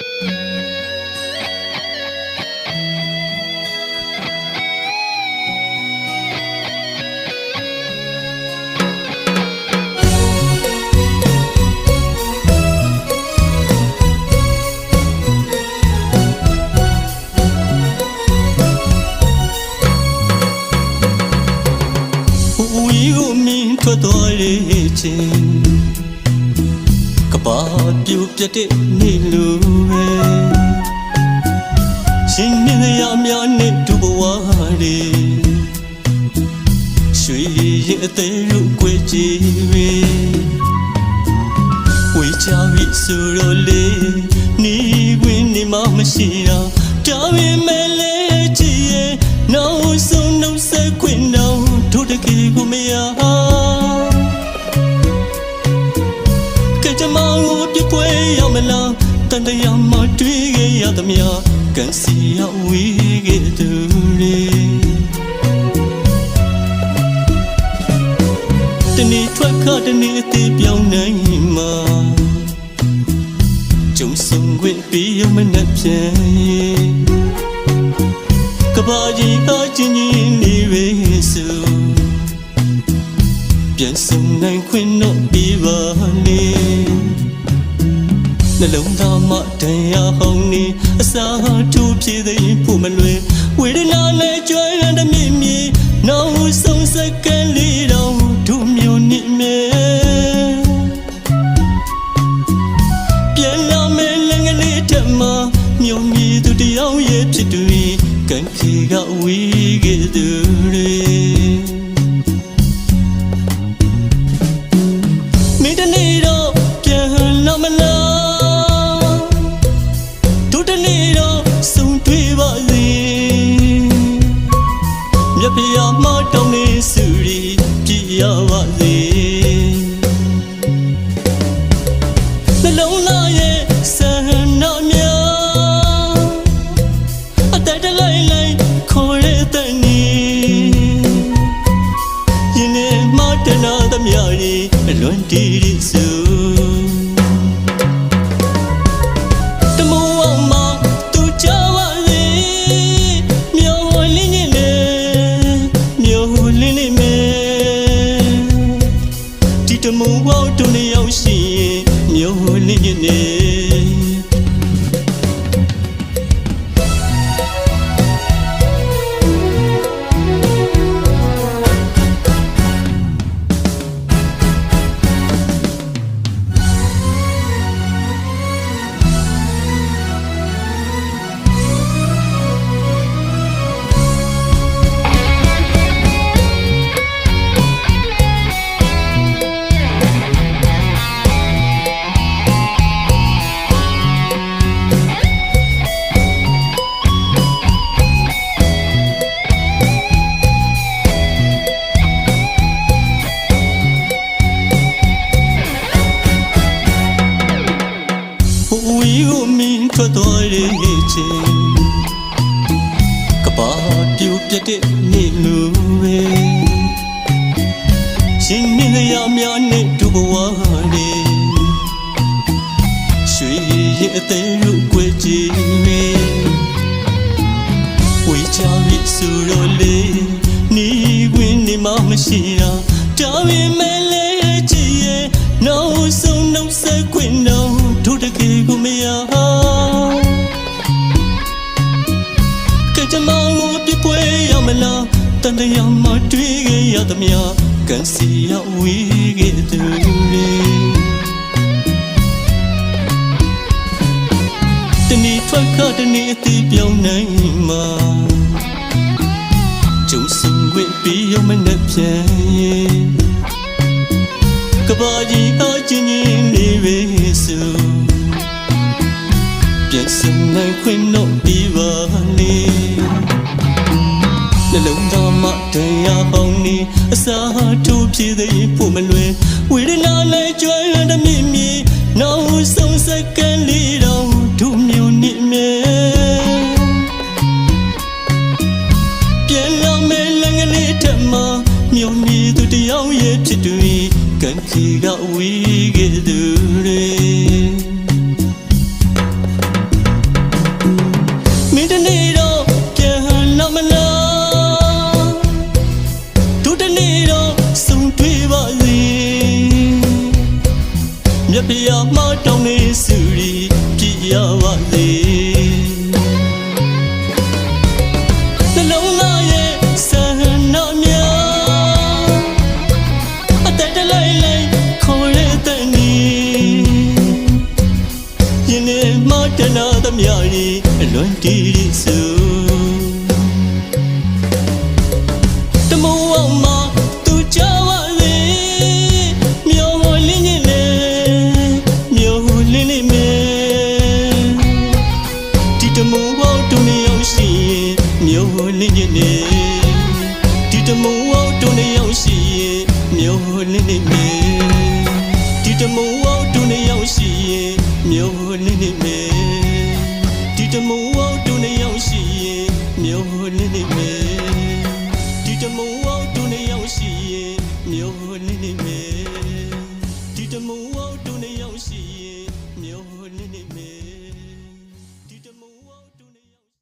ဝီကိုမြင်ထွက်သွားတဲ့ချင်းကဘာပြူပြတ်တဲ့နေလို များနဲ့ဒုဘဝတွေရွှေရဲ့အသေးတို့ကြွေကြည်ပဲဝေချပြီဆိုတော့လေနေဝင်နေမှမရှိတာဒါပေမဲ့လေချစ်ရဲ့နောက်ဆုံးနှုတ်ဆက်ခွင့်တော့တို့တကယ်ကိုမရကကြမောင်ကိုပြပွဲရမလား တန်တရားမတွေ့ခဲ့ရသမျှကန်စီရဝေးခဲ့သူတွေတနေ့ထွက်ခတနေ့အသေးပြောင်းနိုင်မှာကျုံဆုံးခွင့်ပြီးရမနဲ့ပြန်ရင်ကဘာကြီးအချင်းချင်းနေပဲဆိုပြန်ဆုံးနိုင်ခွင့်တော့ပြီးပါလေ နှလုံးသားမတရားဟောင်းနေအစာထူပြေးသိဖို့မလွယ်ဝေဒနာနဲ့ကြွယ်ရတဲ့မြင့်မြင့်နောက်ဆုံးစက္ကန့်လေးတော့ဒုမျိုးနေမဲပြန်လာမယ်လည်းငလေးတက်မှာမြုံမြည်သူတယောက်ရဲ့ဖြစ်သူကံခေကဝေးခဲ့သူတွေ လွန်တီး ကဘာပြူပြတ်တဲ့နေလိုပဲရှင်နေရများနဲ့ဒုဘဝတွေရွှေရဲ့အသေးတို့ကြွေကြည်ပဲဝေချပြီဆိုတော့လေနေဝင်နေမှမရှိတာဒါပေမဲ့လေချစ်ရဲ့နောက်ဆုံးနှုတ်ဆက်ခွင့်တော့တို့ တန်တရားမတွေ့ခဲ့ရသမျှကန်စီရဝေးခဲ့သူတွေတနေ့ထွက်ခတနေ့အသေးပြောင်းနိုင်မှာကျုံဆုံးခွင့်ပြီးရမနဲ့ပြန်ရင်ကဘာကြီးအချင်းချင်းနေပဲဆိုပြန်ဆုံးနိုင်ခွင့်တော့ပြီးပါလေ နှလုံးသားမတရားပေါင်းနေအစာထူပြေးသိဖို့မလွယ်ဝေဒနာနဲ့ကြွယ်ရတဲ့မြင့်မြင့်နောက်ဆုံးစက္ကန့်လေးတော့ဒုမျိုးနေမဲပြန်လာမယ်လည်းငလေးထက်မှာမြုံမြည်သူတယောက်ရဲ့ဖြစ်သူကံခေကဝေးခဲ့သူတွေ နေ့တော့ဆုံတွေ့ပါစေမြတ်ပြာမတောင်းနေစုရီပြည့်ရပါစေနှလုံးသားရဲ့ဆန္ဒများအတက်တလိုက်လိုက်ခေါ်ရတဲ့နီယနေ့မတနာသမျှရီအလွန်တည်ရည်စု မြို့လင်းနေမေဒီတမုံအောက်တူနေရောက်ရှိရင်မြို့လင်းနေမေဒီတမုံအောက်တူနေရောက်ရှိရင်မြို့လင်းနေမေဒီတမုံ